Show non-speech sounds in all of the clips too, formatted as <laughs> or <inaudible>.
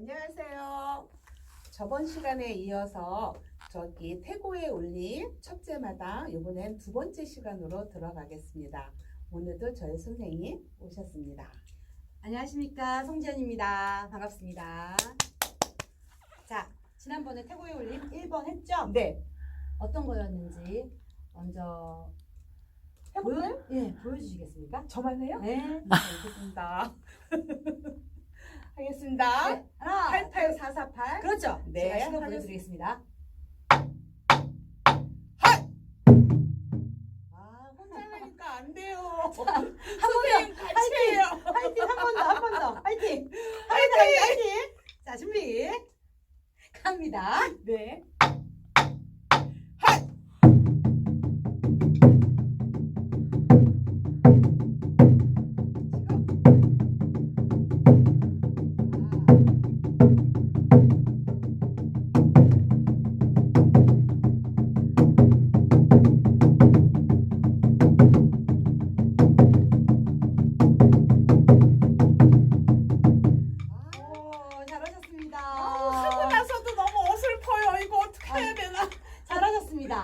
안녕하세요. 저번 시간에 이어서 저기 태고에 올린 첫째 마당 이번엔 두 번째 시간으로 들어가겠습니다. 오늘도 저희 선생님 오셨습니다. 안녕하십니까 송지연입니다. 반갑습니다. 자 지난번에 태고에 올림 1번 했죠? 네, 어떤 거였는지 먼저 해볼까요? 보여, 예, 보여주시겠습니까? 저만 해요? <laughs> 네. 알겠습니다. <laughs> 하겠습니다. 네. 하나 88448 그렇죠. 네, 제가 시간 하겠습니다. 보여드리겠습니다. 아, 혼자 하니까 안 돼요. <laughs> 한번 선생님 같이 해요. 더, 화이팅 한 번 더, 한 번 더, 화이팅, 화이팅, 화이팅. 자 준비 갑니다. 네.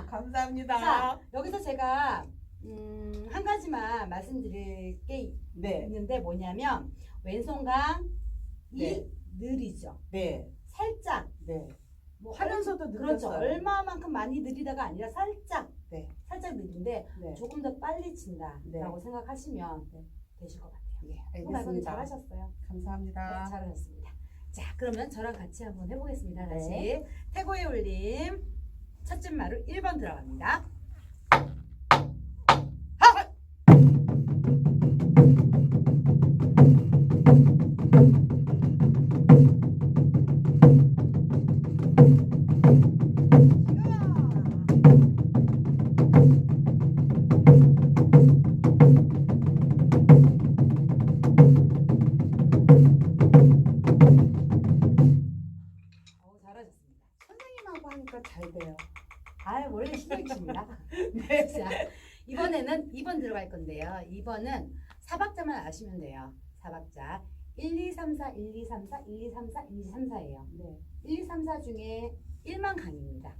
잘하셨습니다. 감사합니다. 자, 여기서 제가 음, 한 가지만 말씀드릴 게 네, 있는데 뭐냐면 왼손강 이 네. 느리죠. 네, 살짝 네. 뭐 하면서도 그렇죠. 느꼈어요. 얼마만큼 많이 느리다가 아니라 살짝 네. 살짝 느린데 네. 조금 더 빨리 친다라고 네. 생각하시면 네. 되실 것 같아요. 예, 말고는 알겠습니다. 잘하셨어요. 네, 감사합니다. 잘하셨습니다. 자, 그러면 저랑 같이 한번 해보겠습니다. 다시 네. 태고의 올림 첫째 마루 1번 들어갑니다. 아, 원래 실력이십니다. 네. 자, 이번에는 2번 들어갈 건데요. 2번은 사박자만 아시면 돼요. 사박자. 1, 2, 3, 4, 1, 2, 3, 4, 1, 2, 3, 4, 1, 2, 3, 4예요. 네. 1, 2, 3, 4 중에 1만 강입니다.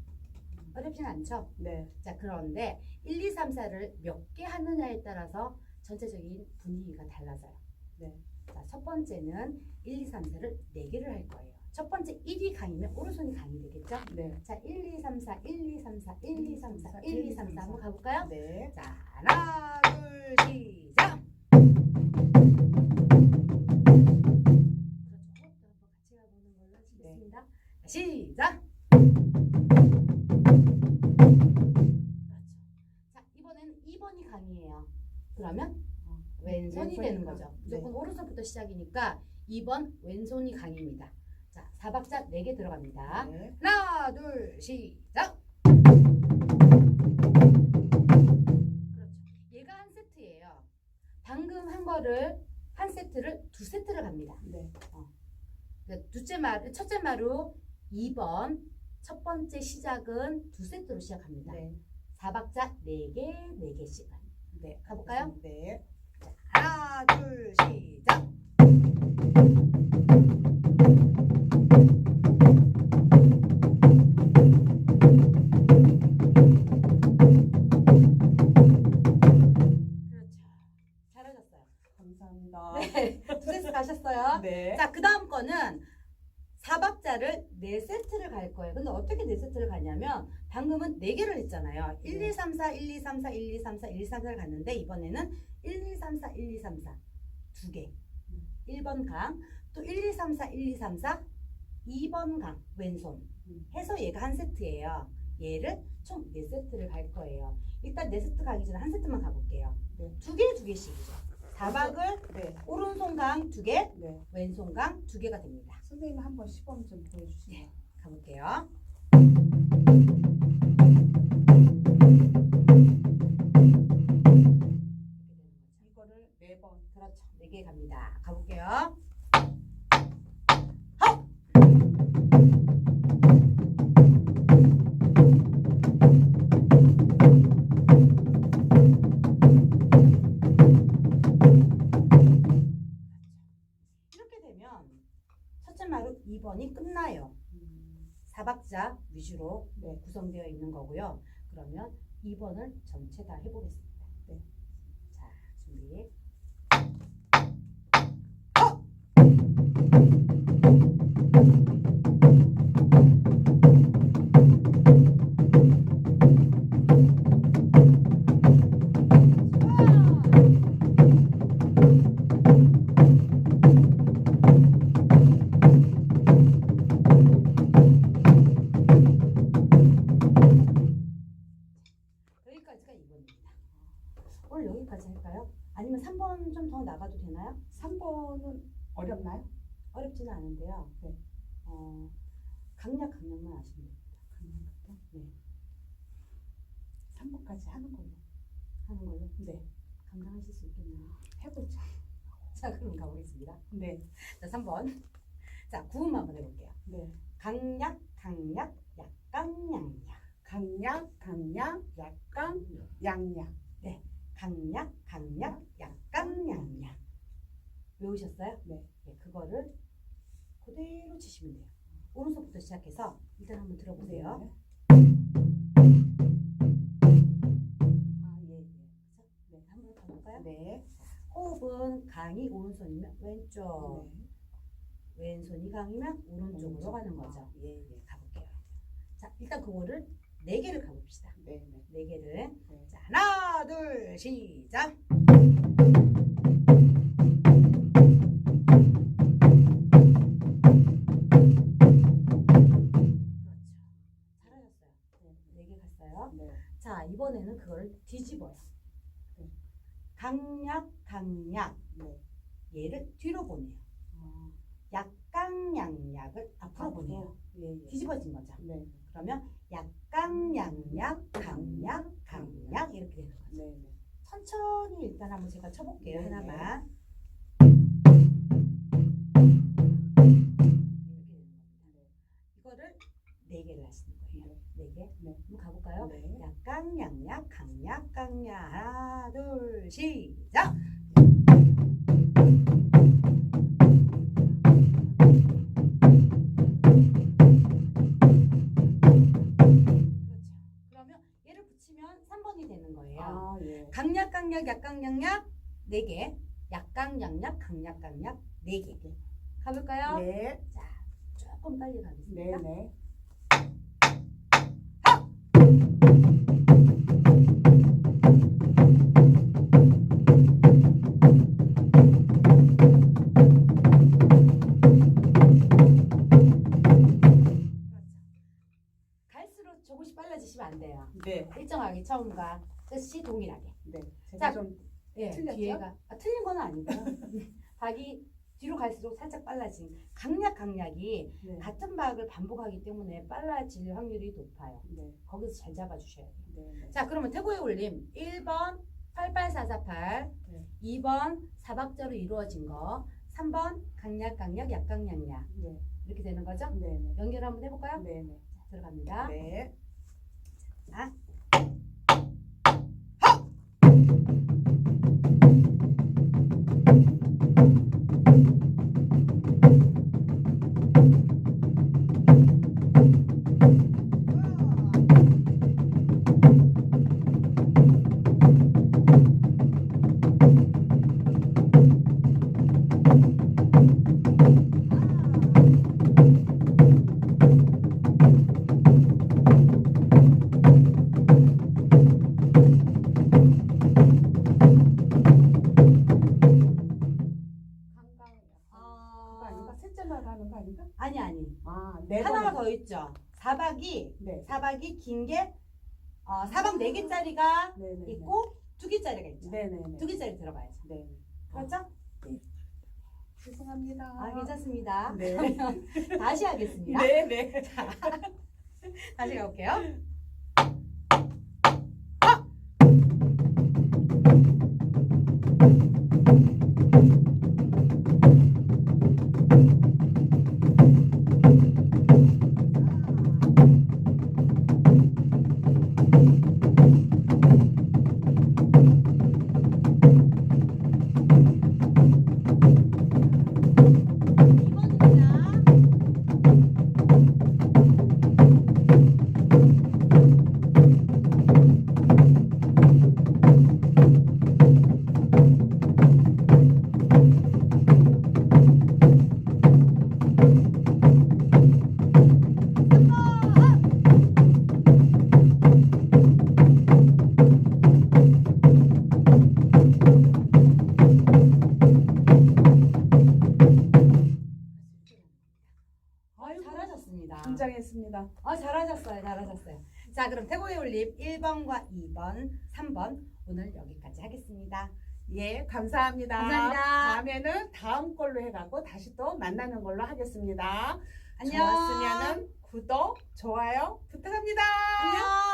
어렵진 않죠? 네. 자, 그런데 1, 2, 3, 4를 몇 개 하느냐에 따라서 전체적인 분위기가 달라져요. 네. 자, 첫 번째는 1, 2, 3, 4를 4개를 할 거예요. 첫 번째 1이 강이면 오른손이 강이 되겠죠? 네. 자, 1, 2, 3, 4, 1, 2, 3, 4, 1, 2, 3, 4, 1, 2, 3, 4 한번 가볼까요? 네. 자, 하나, 둘, 시작! 그렇죠. 시작! 그렇죠. 자, 이번에는 2번이 강이에요. 그러면 어, 왼손이 왼손이 되는 강. 거죠. 네. 무조건 오른손부터 시작이니까 2번 왼손이 강입니다. 자, 4박자 4개 들어갑니다. 네. 하나, 둘, 시작. 그렇죠. 얘가 한 세트예요. 방금 한 거를 한 세트를 두 세트를 갑니다. 네. 그러니까 둘째 마루, 첫째 마루 2번 첫 번째 시작은 두 세트로 시작합니다. 네. 4박자 4개, 4개씩. 네. 가볼까요? 네. 하나, 둘, 시 갈 거예요. 근데 어떻게 4세트를 가냐면 방금은 4개를 했잖아요. 1, 2, 3, 4, 1, 2, 3, 4, 1, 2, 3, 4, 1, 2, 3, 4를 갔는데 이번에는 1, 2, 3, 4, 1, 2, 3, 4. 두 개. 1번 강. 또 1, 2, 3, 4, 1, 2, 3, 4. 2번 강. 왼손. 해서 얘가 한 세트예요. 얘를 총 4세트를 갈 거예요. 일단 4세트 가기 전에 한 세트만 가볼게요. 네. 두 개, 두 개씩이죠. 4박을 네. 오른손 강 두 개, 네. 왼손 강 두 개가 됩니다. 선생님 한 번 시범 좀 보여주세요. 가볼게요. 이거를 네 번. 그렇죠. 네개 갑니다. 가볼게요. 이 위주로 네. 구성되어 있는 거고요. 그러면 2번을 전체 다 해보겠습니다. 네. 자, 준비. 3번은 어렵나요? 어렵지는 않은데요. 네. 어, 강약 강약만 아시면 됩니다. 강남부터? 네. 3번까지 하는 걸로. 하는 걸로 네. 감당하실 수 있겠나요? 해보자. <laughs> 자, 그럼 가보겠습니다. 네. 자, 3번. 자, 구음만 한번 해볼게요. 네. 강약, 강약, 약강 양약. 강약, 강약, 약강, 양약. 강약, 강약, 약강 양약. 외우셨어요? 네. 네, 그거를 그대로 치시면 돼요. 오른손부터 시작해서 일단 한번 들어보세요. 아, 예, 예. 네, 한번 더 볼까요? 네. 호흡은 강이 오른손이면 왼쪽, 네. 왼손이 강이면 오른쪽으로 오른쪽. 가는 거죠. 예, 예. 가볼게요. 자, 일단 그거를 네 개를 가봅시다. 네, 네. 네 개를. 네. 자, 하나, 둘, 시작. 그걸 뒤집어요. 네. 강약, 강약. 네. 얘를 뒤로 보내요. 어, 약강양약을 앞으로 보내요. 예, 예. 뒤집어진 거죠. 네. 그러면 약강양약, 강약, 강약 이렇게 되는 거죠. 네, 네. 천천히 일단 한번 제가 쳐볼게요. 네, 하나만. 네. 약강양약, 강약, 강약. 하나, 둘, 시작. 얘를 붙이면 3번이 되는 거예요. 아, 예. 강약, 강약, 약강 약약 네 개. 약강 약약, 강약 강약 네 개. 가볼까요? 네. 자, 조금 빨리 네, 가겠습니다. 네. 그 처음과 끝이 동일하게. 네. 제가 자, 좀 예, 틀렸죠? 뒤에가 아, 틀린 건 아니고요. <laughs> 박이 뒤로 갈수록 살짝 빨라진 강약 강약이 네. 같은 박을 반복하기 때문에 빨라질 확률이 높아요. 네. 거기서 잘 잡아 주셔야 돼요. 네. 네. 자, 그러면 태고의 올림 1번 88448, 네. 2번 사박자로 이루어진 거, 3번 강약 강약 약강 약약 네. 이렇게 되는 거죠? 네. 네. 연결 한번 해 볼까요? 네. 네. 자, 들어갑니다. 네. 자, 네 하나가. 더 있죠. 사박이 네. 사박이 긴 게 어, 사박 네 개짜리가 네, 네. 있고 두 개짜리가 있죠. 네, 네, 네. 두 개짜리 들어가야죠. 네. 그렇죠? 죄송합니다. 아 괜찮습니다. 네. <laughs> 다시 하겠습니다. 네, 네. <laughs> 다시 가볼게요. 했습니다. 긴장했습니다. 아, 잘하셨어요. 잘하셨어요. 자, 그럼 태고의 올림 1번과 2번, 3번 오늘 여기까지 하겠습니다. 예, 감사합니다. 감사합니다. 다음에는 다음 걸로 해가고 다시 또 만나는 걸로 하겠습니다. 안녕. 좋았으면은 구독, 좋아요 부탁합니다. 안녕.